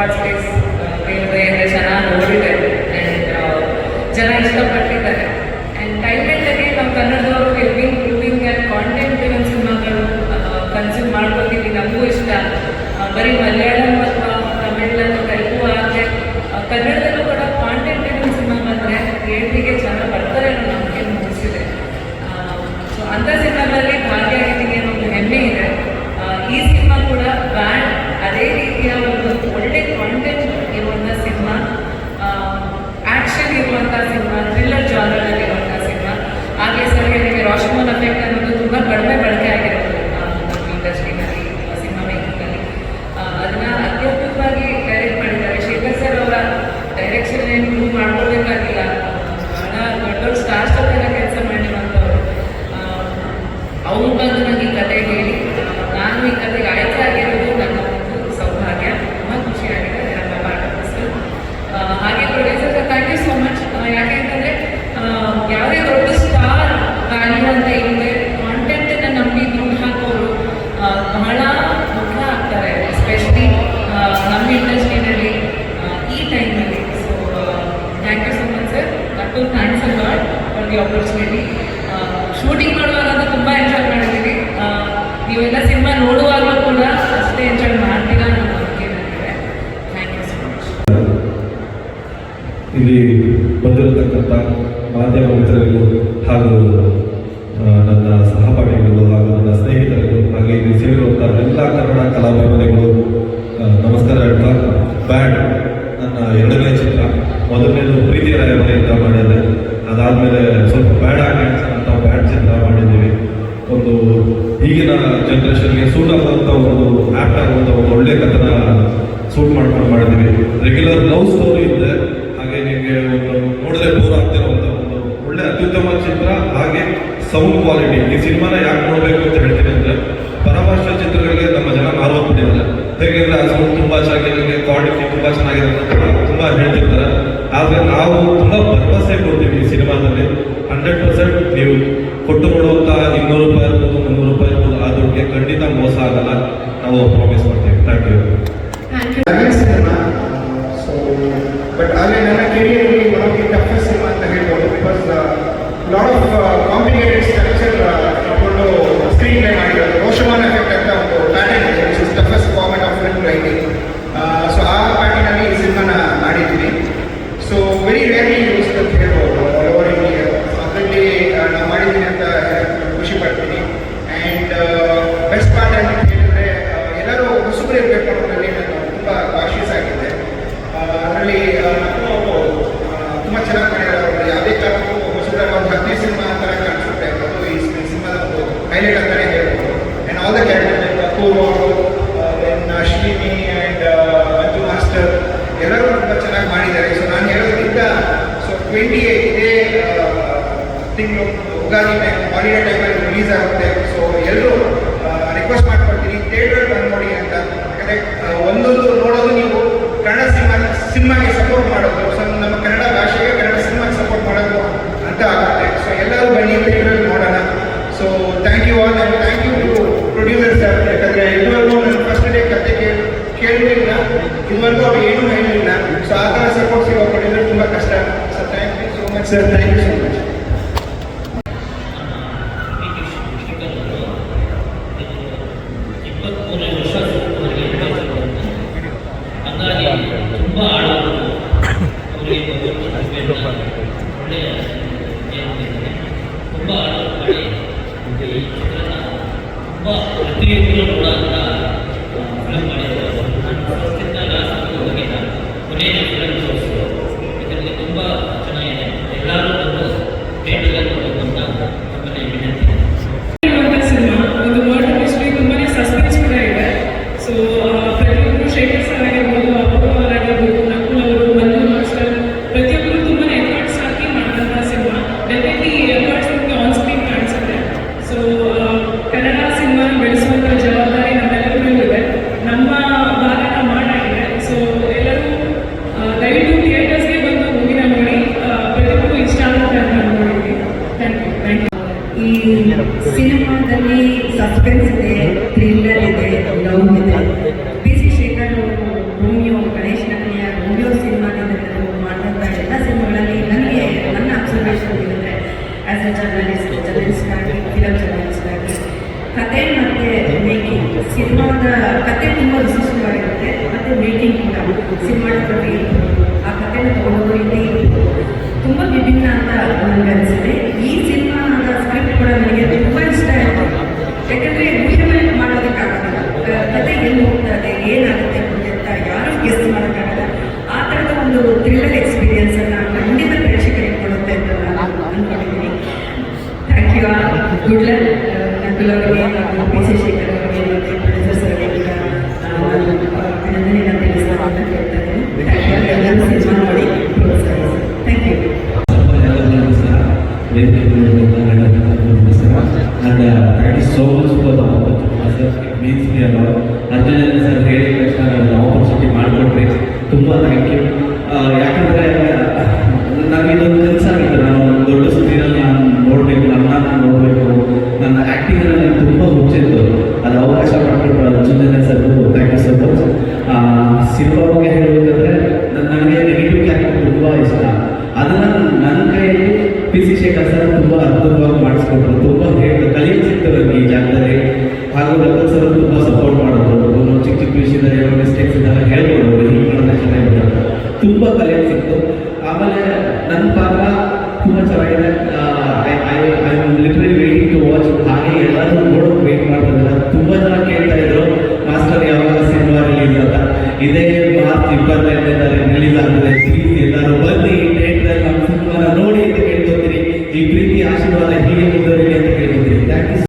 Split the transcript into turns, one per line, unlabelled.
God's grace. The opportunity shooting ಮಾಡುವಾಗ ತುಂಬ enjoy ಮಾಡಿದ್ದೀವಿ ಆ, ನೀವೆಲ್ಲ ಸಿನಿಮಾ ನೋಡುವಾಗ ಕೂಡ ಅಷ್ಟೇ ಎಂಜಾಯ್ ಮಾಡ್ತೀರಾ ಥ್ಯಾಂಕ್ ಯು ಮಚ್
ಇಲ್ಲಿ ಬಂದಿರತಕ್ಕಂಥ ಮಾಧ್ಯಮ ಮಿತ್ರರಿಗೂ ಹಾಗೂ ನನ್ನ ಸಹಪಾಠಿಗಳು ಹಾಗೂ ನನ್ನ ಸ್ನೇಹಿತರಿಗೂ ಹಾಗೆ ಇಲ್ಲಿ ಸೇರಿರುವಂಥ ಎಲ್ಲ ಕನ್ನಡ ಕಲಾಭಿಮಾನಿಗಳು ನಮಸ್ಕಾರ ಹೇಳ್ತಾ ಬ್ಯಾಡ್ ನನ್ನ ಎರಡನೇ ಚಿತ್ರ. ಮೊದಲನೇದು ಪ್ರೀತಿ ರಾಯಮನೆಯಿಂದ ಮಾಡಿದೆ ಅದಾದಮೇಲೆ ಸ್ವಲ್ಪ ಬ್ಯಾಡ್ ಆಗಿ ಅಂತ ಬ್ಯಾಡ್ ಚಿತ್ರ ಮಾಡಿದ್ದೀವಿ. ಒಂದು ಈಗಿನ ಜನ್ರೇಷನ್ಗೆ ಸೂಟ್ ಆಗುವಂಥ ಒಂದು ಆ್ಯಕ್ಟ್ ಆಗುವಂಥ ಒಂದು ಒಳ್ಳೆ ಕಥನ ಸೂಟ್ ಮಾಡ್ಕೊಂಡು ಮಾಡಿದ್ದೀವಿ. ರೆಗ್ಯುಲರ್ ಲವ್ ಸ್ಟೋರಿ ಇದೆ. ಹಾಗೆ ನಿಮಗೆ ಒಂದು ನೋಡಿದ್ರೆ ಬೋರ್ ಆಗ್ತಿರುವಂಥ ಒಂದು ಒಳ್ಳೆ ಅತ್ಯುತ್ತಮ ಚಿತ್ರ, ಹಾಗೆ ಸೌಂಡ್ ಕ್ವಾಲಿಟಿ ಈ ಸಿನಿಮಾನ ಯಾಕೆ ನೋಡಬೇಕು ಅಂತ ಹೇಳ್ತೀನಿ ಅಂದರೆ ಪರಭಾಷಾ ಚಿತ್ರಗಳಿಗೆ ನಮ್ಮ ಜನ ಮಾರುವಂತಿದ್ದಾರೆ ಹೇಗೆಂದ್ರೆ, ಆ ಸೌಂಡ್ ತುಂಬ ಚೆನ್ನಾಗಿದೆ ಕ್ವಾಲಿಟಿ ತುಂಬ ಚೆನ್ನಾಗಿದೆ ಅಂತ ತುಂಬ ಹೇಳ್ತಿರ್ತಾರೆ. ಆದರೆ ನಾವು ಸಿನಿಮಾದಲ್ಲಿ ಹಂಡ್ರೆಡ್ ಪರ್ಸೆಂಟ್ ನೀವು ಕೊಟ್ಟು ಕೊಡುವಂಥ ಇನ್ನೂರು ರೂಪಾಯಿ ಇರ್ಬೋದು ಮುನ್ನೂರು ರೂಪಾಯಿ ಇರ್ಬೋದು ಆ ದುಡ್ಡಿಗೆ ಖಂಡಿತ ಮೋಸ ಆಗಲ್ಲ. ನಾವು ಪ್ರಾಮಿಸ್ ಮಾಡ್ತೀವಿ. ಥ್ಯಾಂಕ್ ಯು
ಸೊ ಬಟ್ ಆದರೆ ನನ್ನ ಕೆರಿಯರ್ಲಿ one of the toughest cinema ಅಂತ ಹೇಳ್ಬೋದು ಬಿಕಾಸ್ ಲಾಟ್ ಆಫ್ ಕಾಂಪ್ಲಿಕೇಟೆಡ್ ಹೊಸಬರು ಇರಬೇಕು ನಾನು ತುಂಬ ಕಾಶಿಯಸ್ ಆಗಿದ್ದೆ ಅದರಲ್ಲಿ ತುಂಬ ಚೆನ್ನಾಗಿ ಮಾಡಿದ್ದಾರೆ ಅವರು ಯಾವುದೇ ಕಾರಣಕ್ಕೂ ಹೊಸಬರಾಗಿ ಒಂದು ಹದಿನೈದು ಸಿನಿಮಾ ಥರ ಕಾಣಿಸುತ್ತೆ. ಅದು ಈ ಸಿನಿಮಾದ ಒಂದು ಹೈಲೈಟ್ ಅಂತಲೇ ಹೇಳ್ಬೋದು. And all the character Apoorva then Ashwini and Manju master ಎಲ್ಲರೂ ತುಂಬ ಚೆನ್ನಾಗಿ ಮಾಡಿದ್ದಾರೆ. ಸೊ ನಾನು ಹೇಳೋದ್ರಿಂದ ಸೊ ಟ್ವೆಂಟಿ ಇದೇ ತಿಂಗಳು ಉಗಾದಿ ಟೈಮ್ ಹಾಲಿಡೇ ಟೈಮಲ್ಲಿ ರಿಲೀಸ್ ಆಗುತ್ತೆ. ಎಲ್ಲರೂ ಮಾಡೋಣ so thank you all and thank you to producer sir ಯಾಕಂದರೆ ಇದುವರೆಗೂ ನನ್ನ ಫಸ್ಟ್ ಡೇ ಕತೆ ಕೇಳಿ ಕೇಳಲಿಲ್ಲ ಇದುವರೆಗೂ ಅವ್ರು ಏನೂ ಹೇಳಲಿಲ್ಲ. ಸೊ ಆ ಥರ ಸಪೋರ್ಟ್ ಸಿಗೋ ಪ್ರೊಡ್ಯೂಸರ್ ತುಂಬ ಕಷ್ಟ. Sir thank you so much sir thank you so much
ತುಂಬ ಆಡೋದು ಅವರಿಗೆ ಒಳ್ಳೆಯ ತುಂಬ ಚಿತ್ರನ ತುಂಬ ಪ್ರತಿಯೊಬ್ಬರು ನೋಡೋಂಥ ಫಿಲ್ಮ್ ಮಾಡಿದ್ದಾರೆ ನಾನು ಕೊನೆಯ
ಥ್ರಿಲ್ಲರ್ ಇದೆ ಲವ್ ಇದೆ P C Shekhar
Romeo, Ganesh ನಕಲಿಯ Romeo ಸಿನಿಮಾದಿಂದ ಮಾಡಿದಂಥ ಎಲ್ಲ ಸಿನಿಮಾಗಳಲ್ಲಿ ನನಗೆ ನನ್ನ ಅಬ್ಸರ್ವೇಷನ್ ಇರುತ್ತೆ ಆ್ಯಸ್ ಎ ಜರ್ನಲಿಸ್ಟ್ ಜರ್ನಲಿಸ್ಟ್ ಆಗಿ ಫಿಲಮ್ ಜರ್ನಲಿಸ್ಟ್ ಆಗಿ, ಕತೆ ಮತ್ತು ಮೇಕಿಂಗ್ ಸಿನಿಮಾದ ಕತೆ ತುಂಬ ವಿಶಿಷ್ಟವಾಗಿರುತ್ತೆ ಮತ್ತು ಮೇಕಿಂಗ್ ಕೂಡ, ಸಿನಿಮಾದ ಬಗ್ಗೆ ಆ ಕತೆನ ತಗೊಂಡೋಗಿ ತುಂಬ ವಿಭಿನ್ನ ಅಂತ ನನಗೆ ಅನಿಸಿದೆ ಈ cinema you all good luck Nakul ಅವರಿಗೆ ಹಾಗೂ ಪಿ
ಬಗ್ಗೆ ಹೇಳಬೇಕಂದ್ರೆ ನನಗೆ ನೆಗೆಟಿವ್ ಕ್ಯಾರೆಕ್ಟರ್ ತುಂಬ ಇಷ್ಟ. ಅದನ್ನ ನನ್ನ ಕೈಯಲ್ಲಿ ಪಿ ಸಿ ಶೇಖರ್ ಸರ್ ತುಂಬ ಅದ್ಭುತವಾಗಿ ಮಾಡಿಸ್ಕೊಟ್ರು. ತುಂಬ ಹೇಳಿ ಕಲಿಯ ಸಿಗ್ತದೆ ಈ ಜಾಗದಲ್ಲಿ. ಹಾಗೂ ರಘು ಸರ್ ತುಂಬ ಸಪೋರ್ಟ್ ಮಾಡಿದ್ರು. ಒಂದು ಚಿಕ್ಕ ಚಿಕ್ಕ ವಿಷಯದಲ್ಲಿ ಏನೋ ಮಿಸ್ಟೇಕ್ಸ್ ಇದ್ದಾಗ ಹೇಳ್ಕೊಡೋದು ಹಿಂಗೆ ಮಾಡಿದ್ರೆ ಚೆನ್ನಾಗಿದೆ ಅಂತ. ತುಂಬ ಕಲಿಯಕ್ಕೆ ಸಿಕ್ತು. ಆಮೇಲೆ ನನ್ನ ಪಾತ್ರ ತುಂಬ ಚೆನ್ನಾಗಿದೆ. I am literally waiting to watch ಹಾಗೆ ಎಲ್ಲರೂ ನೋಡೋಕೆ ವೇಟ್ ಮಾಡ್ತಿದ್ದಾರೆ. ತುಂಬ ಜನ ಕೇಳ್ತಾ ಇದ್ರು, ಮಾಸ್ಟರ್ ಯಾವಾಗ ಸಿನಿಮಾ ರಿಲೀಸ್ ಅಂತ? ಇದೇ ಇಪ್ಪತ್ತೈದನೇ ಎಲ್ಲರೂ ಬನ್ನಿ ನೋಡಿ ಅಂತ ಕೇಳ್ಕೊತೀನಿ. ಈ ಪ್ರೀತಿ ಆಶೀರ್ವಾದ